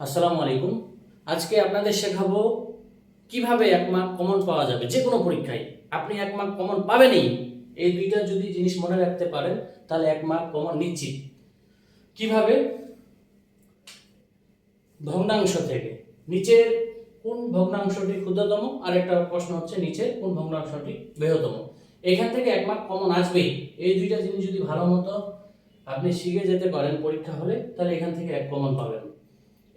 আসসালামু আলাইকুম। আজকে আপনাদের শেখাবো কীভাবে এক মার্ক কমন পাওয়া যাবে, যে কোনো পরীক্ষায়। আপনি এক মার্ক কমন পাবেনই। এই দুইটা যদি জিনিস মনে রাখতে পারেন, তাহলে এক মার্ক কমন নিশ্চিত। কীভাবে? ভগ্নাংশ থেকে। নিচের কোন ভগ্নাংশটি ক্ষুদ্রতম আর একটা প্রশ্ন হচ্ছে নিচের কোন ভগ্নাংশটি বৃহত্তম। এখান থেকে এক মার্ক কমন আসবেই। এই দুইটা জিনিস যদি ভালো মতো আপনি শিখে যেতে পারেন পরীক্ষা হলে, তাহলে এখান থেকে এক কমন পাবেন।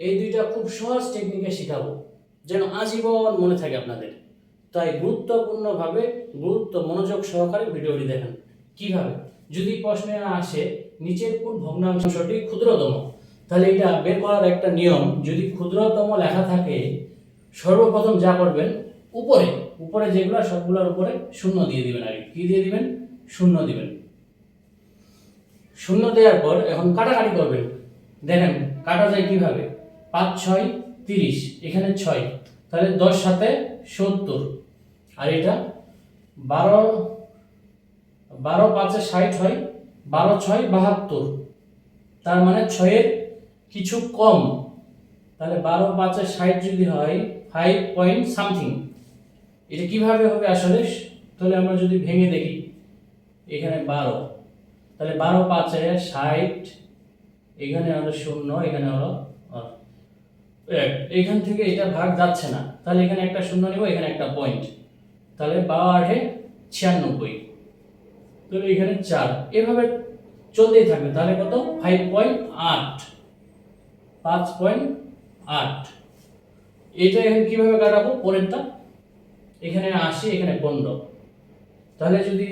এই দুইটা খুব সহজ টেকনিকে শেখাবো, যেন আজীবন মনে থাকে আপনাদের। তাই গুরুত্বপূর্ণভাবে গুরুত্ব মনোযোগ সহকারে ভিডিওটি দেখেন। কীভাবে? যদি প্রশ্নে আসে, নিচের কোন ভগ্নাংশটি ক্ষুদ্রতম? তাহলে এটা বের করার একটা নিয়ম, যদি ক্ষুদ্রতম লেখা থাকে, সর্বপ্রথম যা করবেন, উপরে উপরে যেগুলো, সবগুলোর উপরে শূন্য দিয়ে দিবেন আগে। কি দিয়ে দিবেন? শূন্য দিবেন। শূন্য দেওয়ার পর এখন কাটাকাটি করবেন। দেখেন, কাটা যায় কীভাবে? পাঁচ ছয় তিরিশ। এখানে ছয়। তাহলে দশ সাথে সত্তর। আর এটা বারো বারো পাঁচে ষাট হয় বারো ছয় বাহাত্তর। তার মানে ছয়ের কিছু কম। তাহলে বারো পাঁচে ষাট যদি হয় ফাইভ পয়েন্ট সামথিং এটা কীভাবে হবে আসলে? তাহলে আমরা যদি ভেঙে দেখি এখানে বারো। তাহলে বারো পাঁচে ষাট এখানে হলো শূন্য এখানে হলো আহ, এক এখান থেকে এটা ভাগ যাচ্ছে না। তাহলে এখানে একটা শূন্য নেব, এখানে একটা পয়েন্ট তাহলে বারো আটে ছিয়ানব্বই। তাহলে এখানে চার। এভাবে চলতেই থাকবে। তাহলে কত? ফাইভ পয়েন্ট আট পাঁচ পয়েন্ট আট এটা এখানে কীভাবে কাটাবো? পরেরটা। এখানে আশি, এখানে পনেরো। তাহলে যদি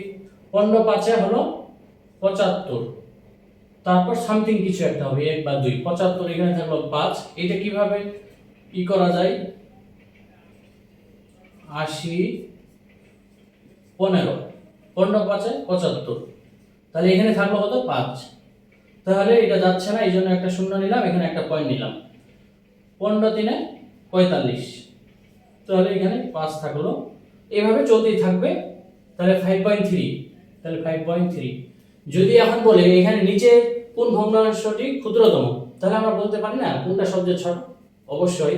পনেরো পাঁচে হলো পঁচাত্তর। তারপর সামথিং কিছু একটা হবে, এক বা দুই। পঁচাত্তর, এখানে থাকল পাঁচ। এটা কীভাবে ই করা যায়? আশি, পনেরো। পনেরো পাঁচে পঁচাত্তর। তাহলে এখানে থাকল কত? পাঁচ। তাহলে এটা যাচ্ছে না এই জন্য একটা শূন্য নিলাম, এখানে একটা পয়েন্ট নিলাম। পনেরো তিনে পঁয়তাল্লিশ। তাহলে এখানে পাঁচ থাকল। এভাবে চলতেই থাকবে। তাহলে ফাইভ পয়েন্ট থ্রি তাহলে ফাইভ পয়েন্ট থ্রি যদি এখন বলে, এখানে নিচে কোন ভগ্নাংশটি ক্ষুদ্রতম? তাহলে আমরা বলতে পারি না কোনটা সবচেয়ে ছোট? অবশ্যই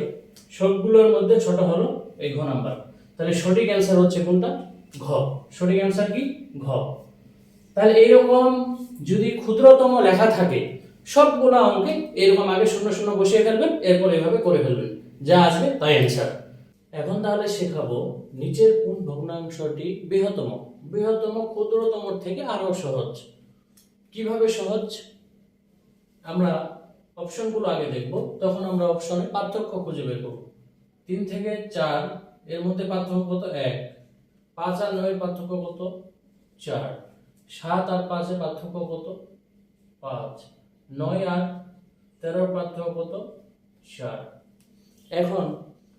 সবগুলোর মধ্যে ছোট হলো এই ঘ নাম্বার। তাহলে সঠিক অ্যান্সার হচ্ছে কোনটা? ঘ। সঠিক অ্যান্সার কি? ঘ। তাহলে এইরকম যদি ক্ষুদ্রতম লেখা থাকে, সবগুলো অঙ্কে এরকম আগে শূন্য শূন্য বসিয়ে ফেলবেন, এরপর এভাবে করে ফেলবেন। যা আসবে তাই অ্যান্সার এখন তাহলে শেখাবো নিচের কোন ভগ্নাংশটি বৃহত্তম? বৃহত্তম ক্ষুদ্রতম থেকে আরও সহজ। কীভাবে সহজ? আমরা অপশনগুলো আগে দেখব, তখন আমরা অপশনে পার্থক্য খুঁজে বের করব। তিন থেকে চার, এর মধ্যে পার্থক্য কত? এক। পাঁচ আর নয়ের পার্থক্য কত? চার। সাত আর পাঁচের পার্থক্য কত? পাঁচ। নয় আর তেরোর পার্থক্য কত? চার। এখন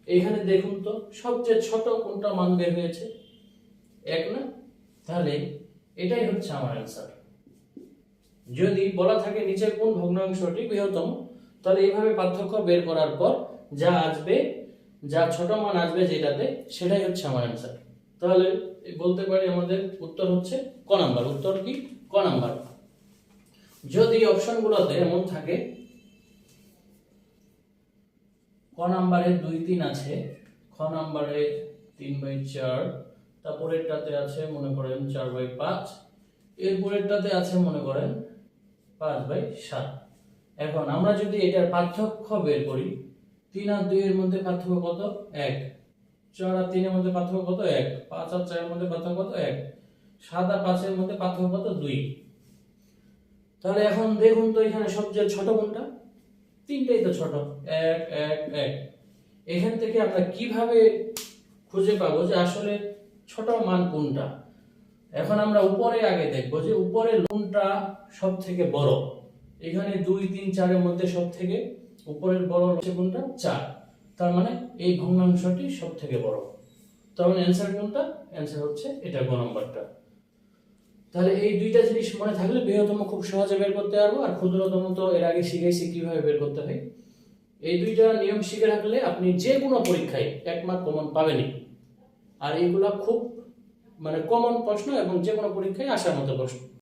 এখানে দেখুন তো, সবচেয়ে ছোট কোনটা মান বের হয়েছে? এক না? তাহলে এটাই হচ্ছে আমার অ্যান্সার যদি বলা থাকে নিচের কোন ভগ্নাংশটি বৃহত্তম, তাহলে এইভাবে পার্থক্য বের করার পর যা আসবে, যা ছোট মান আসবে যেটাতে, সেটাই হচ্ছে আমার অ্যান্সার তাহলে বলতে পারি আমাদের উত্তর হচ্ছে ক নাম্বার। উত্তর কি? ক নাম্বার। যদি অপশনগুলোতে এমন থাকে, ক নাম্বারে দুই তিন আছে, খ নাম্বারে তিন বাই চার, তারপরেরটাতে আছে, মনে করেন চার বাই পাঁচ, এরপরেরটাতে আছে, মনে করেন পাঁচ বাই সাত। এখন আমরা যদি এটার পার্থক্য বের করি, তিন আর দুইয়ের মধ্যে পার্থক্য কত? এক। চার আর তিনের মধ্যে পার্থক্য কত? এক। পাঁচ আর চারের মধ্যে পার্থক্য কত? এক। সাত আর পাঁচের মধ্যে পার্থক্য কত? দুই। তাহলে এখন দেখুন তো এখানে সবচেয়ে ছোট কোনটা? তিনটাই তো ছোট। এক এক এক। এখান থেকে আমরা কীভাবে খুঁজে পাবো যে আসলে ছোট মান কোনটা? এখন আমরা উপরে আগে দেখব যে উপরে লোনটা সব থেকে বড়। এখানে দুই, তিন, চারের মধ্যে সব থেকে উপরের বড় হচ্ছে কোনটা? চার। তার মানে এই ভগ্নাংশটি সব থেকে বড় তখন অ্যান্সার কোনটা? অ্যান্সার হচ্ছে এটা গ নম্বরটা। তাহলে এই দুইটা জিনিস মনে থাকলে বৃহত্তম খুব সহজে বের করতে পারব, আর ক্ষুদ্রতম তো এর আগে শিখেছি কীভাবে বের করতে হয়। এই দুইটা নিয়ম শিখে রাখলে আপনি যে কোনো পরীক্ষায় এক কমন পাবেনই। আর এইগুলা খুব মানে কমন প্রশ্ন এবং যে কোনো পরীক্ষায় আসার মতো প্রশ্ন।